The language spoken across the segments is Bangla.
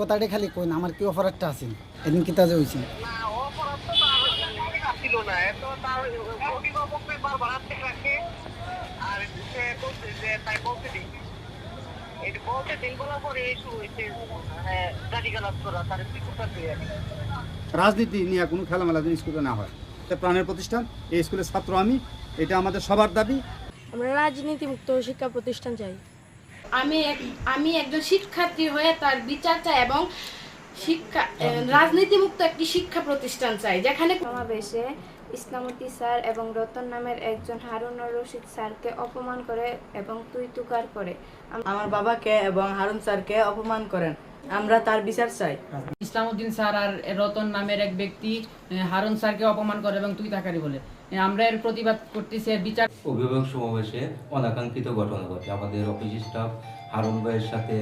কথাটা খালি কই না আমার কি অফারটা আছে? এদিন কিতা যে হয়েছে হ্যাঁ রাজনীতি নিয়ে কোনো খেলামেলা যেন স্কুলে না হয়। এটা প্রাণের প্রতিষ্ঠান এই স্কুলের ছাত্র আমি এটা আমাদের সবার দাবি। আমরা রাজনীতিমুক্ত শিক্ষা প্রতিষ্ঠান চাই। আমি এক- আমি একজন শিক্ষার্থী হয়ে তার বিচার চাই এবং শিক্ষা রাজনীতি রাজনীতিমুক্ত একটি শিক্ষা প্রতিষ্ঠান চাই যেখানে সমাবেশে ইসলামতি স্যার এবং রতন নামের একজন হারুনুর রশিদ স্যারকে অপমান করে এবং তুই তুকার করে। আমার বাবাকে এবং হারুন স্যারকে অপমান করেন। আমরা তার বিচার চাই। ইসলামউদ্দিন স্যার আর রতন নামের এক ব্যক্তি হারুন স্যারকে অপমান করে এবং তুই তাকারি বলে আমরা এর প্রতিবাদ করতেছি বিচার অভিভাবক সমাবেশে অনাকাঙ্ক্ষিত ঘটনা ঘটে। আমাদের অফিস স্টাফ হারুন ভাইয়ের সাথে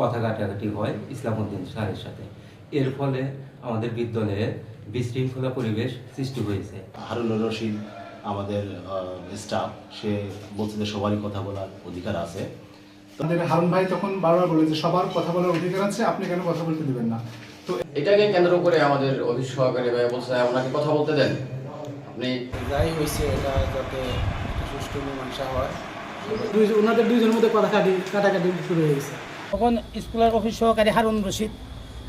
কথা কাটাকাটি হয় ইসলামউদ্দিন স্যারের সাথে। এর ফলে আমাদের বিদ্যালয়ে বিশৃঙ্খলা পরিবেশ সৃষ্টি হয়েছে। হারুনুর রশিদ আমাদের স্টাফ সে বলছে যে সবারই কথা বলার অধিকার আছে। আমাদের হারুন ভাই তখন বারবার বলে যে সবার কথা বলার অধিকার আছে আপনি কেন কথা বলতে দিবেন না? তো এটাকে কেন্দ্র করে আমাদের অফিস সহকারী ভাই বলছে ওনাকে কথা বলতে দেন। আপনি যাই হয়েছে এটা যাতে সুষ্ঠু মীমাংসা হয়। ওনাদের দুইজনের মধ্যে কথা কাটি কাটাকাটি শুরু হয়ে গেছে। তখন স্কুলের অফিস সহকারী হারুন রশিদ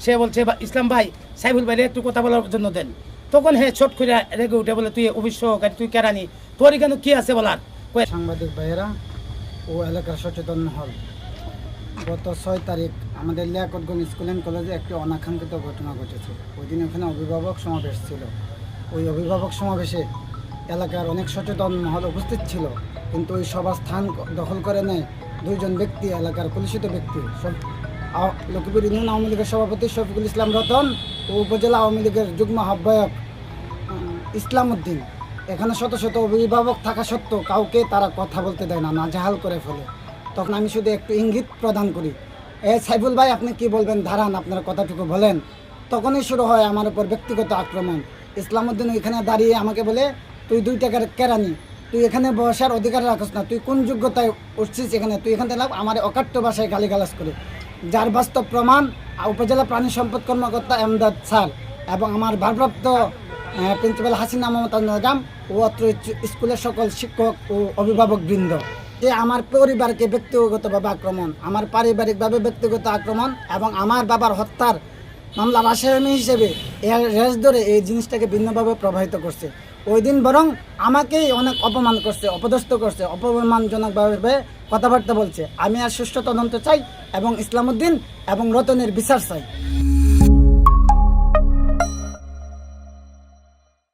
সে বলছে ইসলাম ভাই সাইফুল ভাই একটু কথা বলার জন্য দেন। তখন হ্যাঁ ছোট করে রেগে উঠে বলে তুই অফিস সহকারী তুই কেরানি? তোর এখানে কি আছে বলার? সাংবাদিক ভাইয়েরা ও এলাকার সচেতন হল গত ছয় তারিখ আমাদের লিয়াকতগঞ্জ স্কুল অ্যান্ড কলেজে একটি অনাকাঙ্ক্ষিত ঘটনা ঘটেছে। ওই দিন ওখানে অভিভাবক সমাবেশ ছিল। ওই অভিভাবক সমাবেশে এলাকার অনেক সচেতন মহল উপস্থিত ছিল। কিন্তু ওই সবার স্থান দখল করে নেয় দুইজন ব্যক্তি, এলাকার কলুষিত ব্যক্তি। সব লক্ষ্মীপুর ইউনিয়ন আওয়ামী লীগের সভাপতি শফিকুল ইসলাম রতন ও উপজেলা আওয়ামী লীগের যুগ্ম আহ্বায়ক ইসলাম উদ্দিন এখানে শত শত অভিভাবক থাকা সত্ত্বেও কাউকে তারা কথা বলতে দেয় না, নাজেহাল করে ফেলে। তখন আমি শুধু একটু ইঙ্গিত প্রদান করি। এ সাইফুল ভাই, আপনি কি বলবেন? ধারান আপনার কথাটুকু বলেন। তখনই শুরু হয় আমার উপর ব্যক্তিগত আক্রমণ। ইসলাম উদ্দিন ওইখানে দাঁড়িয়ে আমাকে বলে, তুই দুই টাকার কেরানি, তুই এখানে বসার অধিকার রাখস না, তুই কোন যোগ্যতায় উঠছিস এখানে? তুই এখান লাভ আমার অকাট্য ভাষায় গালিগালাজ করে। যার বাস্তব প্রমাণ উপজেলা প্রাণী সম্পদ কর্মকর্তা এমদাদ স্যার এবং আমার ভারপ্রাপ্ত প্রিন্সিপাল হাসিনা মমতা নাগাম ও অত্র স্কুলের সকল শিক্ষক ও অভিভাবক বৃন্দ। যে আমার পরিবারকে ব্যক্তিগতভাবে আক্রমণ, আমার পারিবারিকভাবে ব্যক্তিগত আক্রমণ এবং আমার বাবার হত্যার মামলার আসামি হিসেবে এর রেস ধরে এই জিনিসটাকে ভিন্নভাবে প্রভাবিত করছে। ওই দিন বরং আমাকেই অনেক অপমান করছে, অপদস্থ করছে, অপমানজনকভাবে কথাবার্তা বলছে। আমি আর সুষ্ঠু তদন্ত চাই এবং ইসলামউদ্দিন এবং রতনের বিচার চাই।